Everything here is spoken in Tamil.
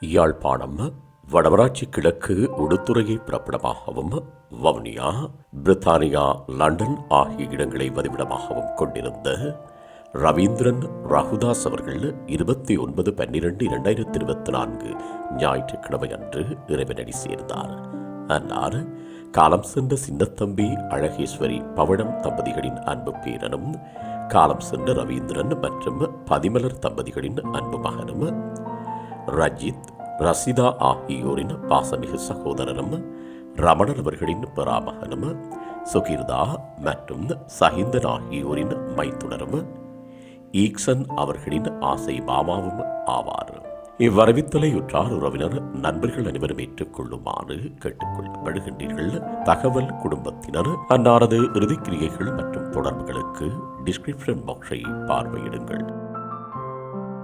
யாழ்ப்பாணம் வடமராட்சி கிழக்கு உடுத்துறையை பிறப்பிடமாகவும் வவுனியா பிரித்தானியா லண்டன் ஆகிய இடங்களை வதிவிடமாகவும் கொண்டிருந்த ரவீந்திரன் ரகுதாஸ் அவர்கள் இருபத்தி ஒன்பது பன்னிரண்டு இரண்டாயிரத்தி இருபத்தி நான்கு ஞாயிற்றுக்கிழமை அன்று இறைவனடி சேர்ந்தார். அன்னார் காலம் சென்ற சின்னத்தம்பி அழகேஸ்வரி பவழம் தம்பதிகளின் அன்பு பேரனும் காலம் சென்ற ரவீந்திரன் மற்றும் பதிமலர் தம்பதிகளின் அன்பு மகனும் ரஜித் ரசிதா ஆகியோரின் பாசமிகு சகோதரனும் ரமணன் அவர்களின் பெறாமகனும் சுகிர்தா மற்றும் சஹிந்தன் ஆகியோரின் மைத்துனரும் ஈக்சன் அவர்களின் ஆசை மாமாவும் ஆவார். இவ்வரவித்தலையுற்றார் உறவினர் நண்பர்கள் அனைவரும் ஏற்றுக்கொள்ளுமாறு கேட்டுக்கொள்ளப்படுகின்றீர்கள். தகவல் குடும்பத்தினர் அன்னாரது இறுதிக்கிரியைகள் மற்றும் தொடர்புகளுக்கு டிஸ்கிரிப்ஷன் பாக்ஸை பார்வையிடுங்கள்.